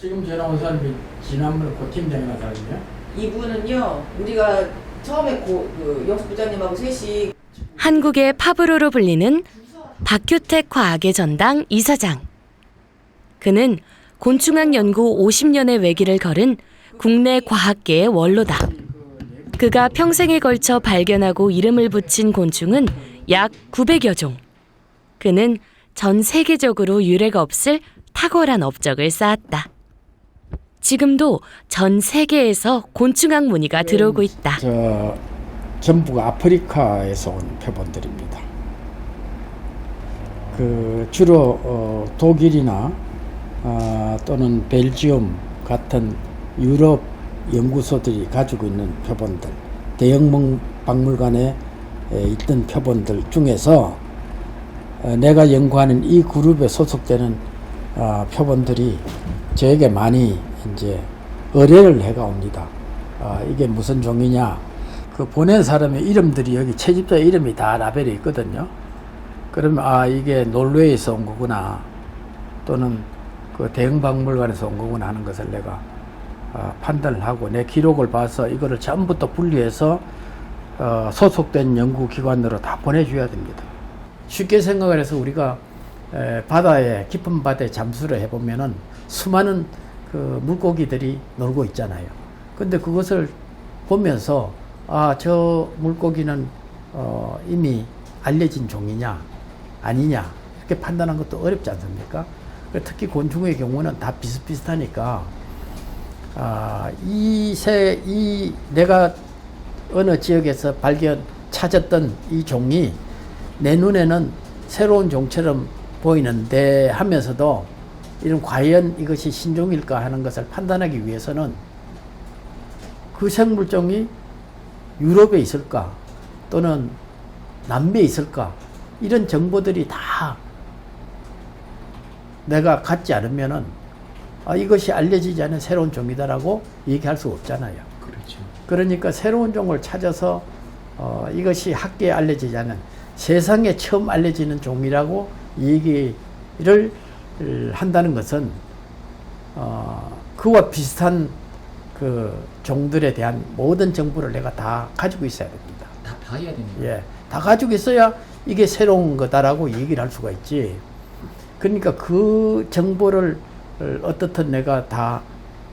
지금 전화 온 사람이 지난번에 고팀장이 나 사람이야? 이분은요 우리가 처음에 고, 그 영수 부장님하고 셋이 한국의 파브로로 불리는 박효택 과학의 전당 이사장. 그는 곤충학 연구 50년의 외기를 걸은 국내 과학계의 원로다. 그가 평생에 걸쳐 발견하고 이름을 붙인 곤충은 약 900여 종. 그는 전 세계적으로 유례가 없을 탁월한 업적을 쌓았다. 지금도 전 세계에서 곤충학 문의가 들어오고 있다. 저 전부가 아프리카에서 온 표본들입니다. 그 주로 어, 독일이나 아, 또는 벨지움 같은 유럽 연구소들이 가지고 있는 표본들, 대형 박물관에 에, 있던 표본들 중에서 어, 내가 연구하는 이 그룹에 소속되는 아, 표본들이 저에게 많이 이제 의뢰를 해가 옵니다. 아, 이게 무슨 종이냐? 그 보낸 사람의 이름들이 여기 채집자 이름이 다 라벨이 있거든요. 그러면 아 이게 노르웨이에서 온 거구나 또는 그 대형 박물관에서 온 거구나 하는 것을 내가 아, 판단을 하고 내 기록을 봐서 이거를 전부 또 분리해서 어, 소속된 연구기관으로 다 보내줘야 됩니다. 쉽게 생각을 해서 우리가 에, 바다에 깊은 바다에 잠수를 해보면은 수많은 그 물고기들이 놀고 있잖아요. 근데 그것을 보면서 아 저 물고기는 어, 이미 알려진 종이냐 아니냐 이렇게 판단한 것도 어렵지 않습니까? 특히 곤충의 경우는 다 비슷비슷하니까 아, 이 새, 이 내가 어느 지역에서 발견 찾았던 이 종이 내 눈에는 새로운 종처럼 보이는데 하면서도 이런 과연 이것이 신종일까 하는 것을 판단하기 위해서는 그 생물종이 유럽에 있을까 또는 남미에 있을까 이런 정보들이 다 내가 갖지 않으면은 아, 이것이 알려지지 않은 새로운 종이다라고 얘기할 수 없잖아요. 그렇죠. 그러니까 새로운 종을 찾아서 어, 이것이 학계에 알려지지 않은 세상에 처음 알려지는 종이라고 얘기를 한다는 것은 어, 그와 비슷한 그 종들에 대한 모든 정보를 내가 다 가지고 있어야 됩니다. 다 봐야 거예요. 예, 다 가지고 있어야 이게 새로운 거다라고 얘기를 할 수가 있지. 그러니까 그 정보를 어떻든 내가 다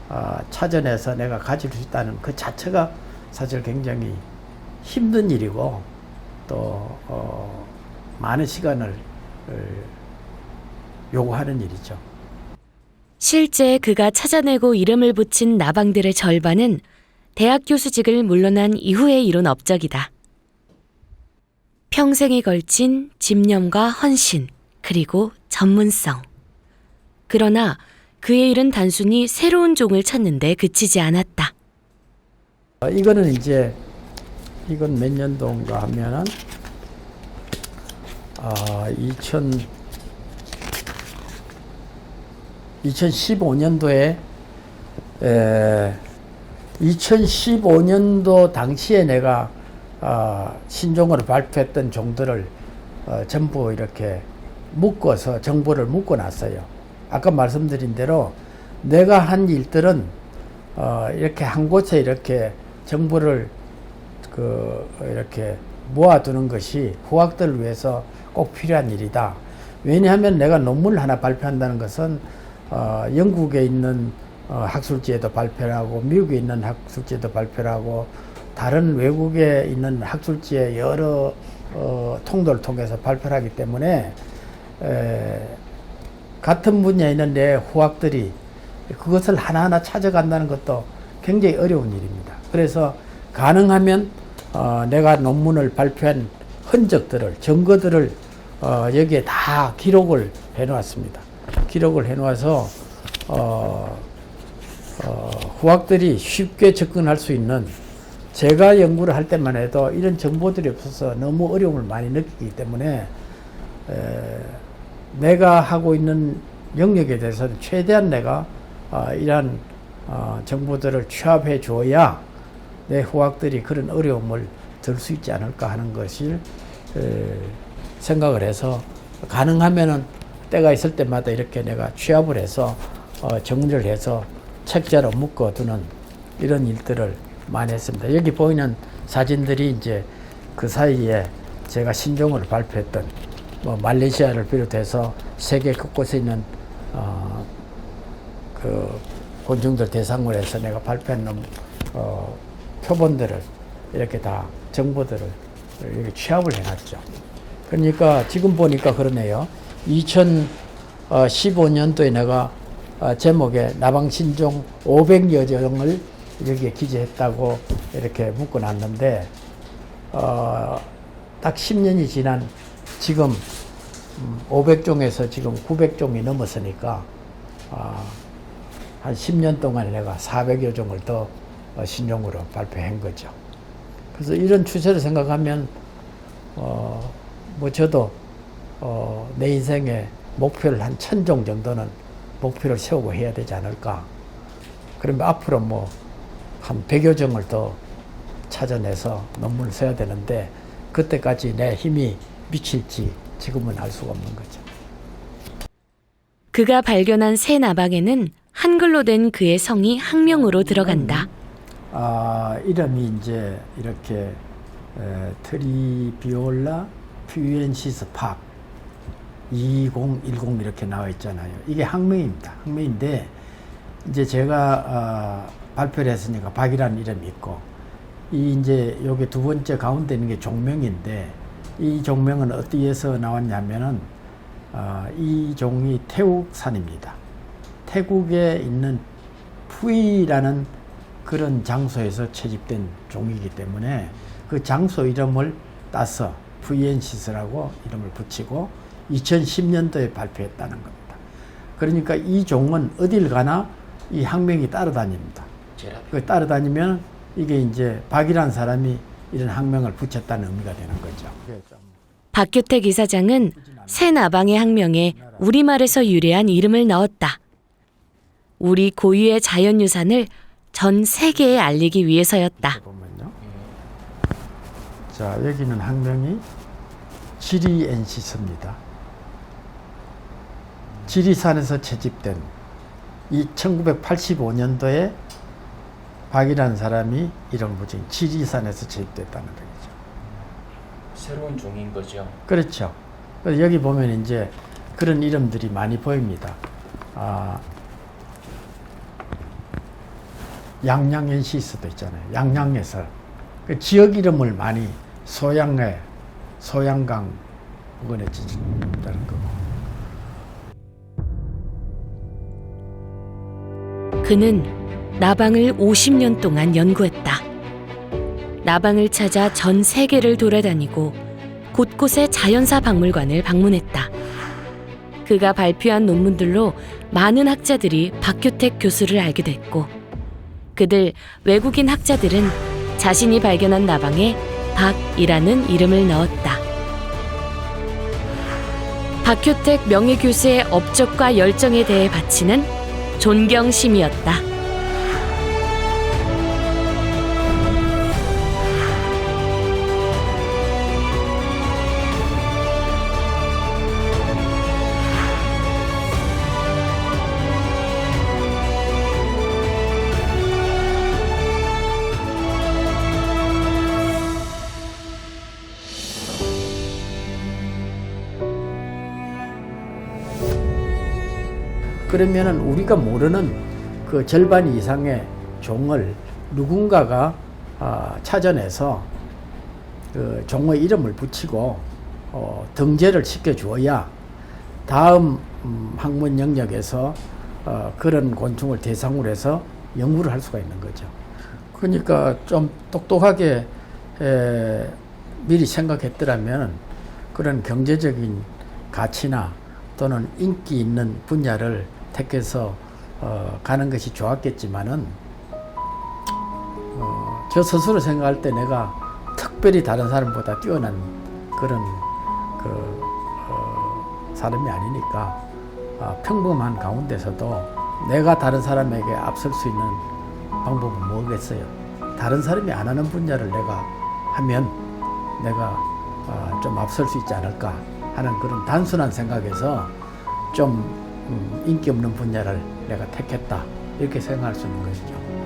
아, 찾아내서 내가 가질 수 있다는 그 자체가 사실 굉장히 힘든 일이고 또 어, 많은 시간을 어, 요구하는 일이죠. 실제 그가 찾아내고 이름을 붙인 나방들의 절반은 대학 교수직을 물러난 이후에 이룬 업적이다. 평생에 걸친 집념과 헌신, 그리고 전문성. 그러나 그의 일은 단순히 새로운 종을 찾는데 그치지 않았다. 어, 이거는 이제 이건 몇 년도인가 하면은 아 2000, 2015년도에 에, 2015년도 당시에 내가 아, 신종으로 발표했던 종들을 어, 전부 이렇게 묶어서 정보를 묶어놨어요. 아까 말씀드린 대로 내가 한 일들은 어, 이렇게 한 곳에 이렇게 정보를 그 이렇게 모아두는 것이 후학들을 위해서 꼭 필요한 일이다. 왜냐하면 내가 논문을 하나 발표한다는 것은 어, 영국에 있는 어, 학술지에도 발표를 하고 미국에 있는 학술지에도 발표를 하고 다른 외국에 있는 학술지에 여러 어, 통도를 통해서 발표를 하기 때문에 에, 같은 분야에 있는 내 후학들이 그것을 하나하나 찾아간다는 것도 굉장히 어려운 일입니다. 그래서 가능하면 어, 내가 논문을 발표한 흔적들을 증거들을 어, 여기에 다 기록을 해놓았습니다. 기록을 해놓아서 어, 어, 후학들이 쉽게 접근할 수 있는 제가 연구를 할 때만 해도 이런 정보들이 없어서 너무 어려움을 많이 느끼기 때문에 에, 내가 하고 있는 영역에 대해서는 최대한 내가 어, 이러한 어, 정보들을 취합해 줘야 내 후학들이 그런 어려움을 들 수 있지 않을까 하는 것을 에, 생각을 해서 가능하면은 때가 있을 때마다 이렇게 내가 취합을 해서 어, 정리를 해서 책자로 묶어 두는 이런 일들을 많이 했습니다. 여기 보이는 사진들이 이제 그 사이에 제가 신종을 발표했던 뭐 말레이시아를 비롯해서 세계 곳곳에 있는 어, 그 곤충들 대상으로 해서 내가 발표한 어, 표본들을 이렇게 다 정보들을 이렇게 취합을 해놨죠. 그러니까 지금 보니까 그러네요. 2015년도에 내가 어, 제목에 나방신종 500여 종을 여기에 기재했다고 이렇게 묶어놨는데 어, 딱 10년이 지난 지금 500종에서 지금 900종이 넘었으니까 아, 한 10년 동안 내가 400여 종을 더 어, 신종으로 발표한 거죠. 그래서 이런 추세를 생각하면 어, 뭐 저도 어, 내 인생의 목표를 한 천종 정도는 목표를 세우고 해야 되지 않을까. 그러면 앞으로 뭐 한 100여 종을 더 찾아내서 논문을 써야 되는데 그때까지 내 힘이 미칠지 지금은 알 수가 없는 거죠. 그가 발견한 새 나방에는 한글로 된 그의 성이 학명으로 들어간다. 아, 이름이 이제 이렇게 에, 트리비올라 퓨엔시스 팍 2010 이렇게 나와 있잖아요. 이게 학명입니다. 학명인데 이제 제가 아, 발표를 했으니까 박이라는 이름이 있고 이 이제 요게 두 번째 가운데 있는 게 종명인데 이 종명은 어디에서 나왔냐면은 아, 이 종이 태국산입니다. 태국에 있는 푸이라는 그런 장소에서 채집된 종이기 때문에 그 장소 이름을 따서 푸이엔시스라고 이름을 붙이고 2010년도에 발표했다는 겁니다. 그러니까 이 종은 어딜 가나 이 학명이 따라다닙니다. 그 따라다니면 이게 이제 박이란 사람이 이런 학명을 붙였다는 의미가 되는 거죠. 박규택 이사장은 새 나방의 학명에 우리말에서 유래한 이름을 넣었다. 우리 고유의 자연유산을 전 세계에 알리기 위해서였다. 보면요. 자, 여기는 학명이 지리엔시스입니다. 지리산에서 채집된 이 1985년도에 박이라는 사람이 이름을 붙인 지리산에서 채집됐다는 거죠. 새로운 종인 거죠. 그렇죠. 여기 보면 이제 그런 이름들이 많이 보입니다. 아, 양양엔시스도 있잖아요. 양양에서 그 지역 이름을 많이 소양에 소양강 부근에 짓는다는 거고. 그는 나방을 50년 동안 연구했다. 나방을 찾아 전 세계를 돌아다니고 곳곳의 자연사 박물관을 방문했다. 그가 발표한 논문들로 많은 학자들이 박규택 교수를 알게 됐고, 그들 외국인 학자들은 자신이 발견한 나방에 박이라는 이름을 넣었다. 박효택 명예교수의 업적과 열정에 대해 바치는 존경심이었다. 그러면은 우리가 모르는 그 절반 이상의 종을 누군가가 아, 찾아내서 그 종의 이름을 붙이고 어, 등재를 시켜 주어야 다음 음, 학문 영역에서 어, 그런 곤충을 대상으로 해서 연구를 할 수가 있는 거죠. 그러니까 좀 똑똑하게 에, 미리 생각했더라면 그런 경제적인 가치나 또는 인기 있는 분야를 택해서 어, 가는 것이 좋았겠지만은 어, 저 스스로 생각할 때 내가 특별히 다른 사람보다 뛰어난 그런 그 어, 사람이 아니니까 아, 평범한 가운데서도 내가 다른 사람에게 앞설 수 있는 방법은 뭐겠어요? 다른 사람이 안 하는 분야를 내가 하면 내가 아, 좀 앞설 수 있지 않을까 하는 그런 단순한 생각에서 좀 음, 인기 없는 분야를 내가 택했다 이렇게 생각할 수 있는 것이죠.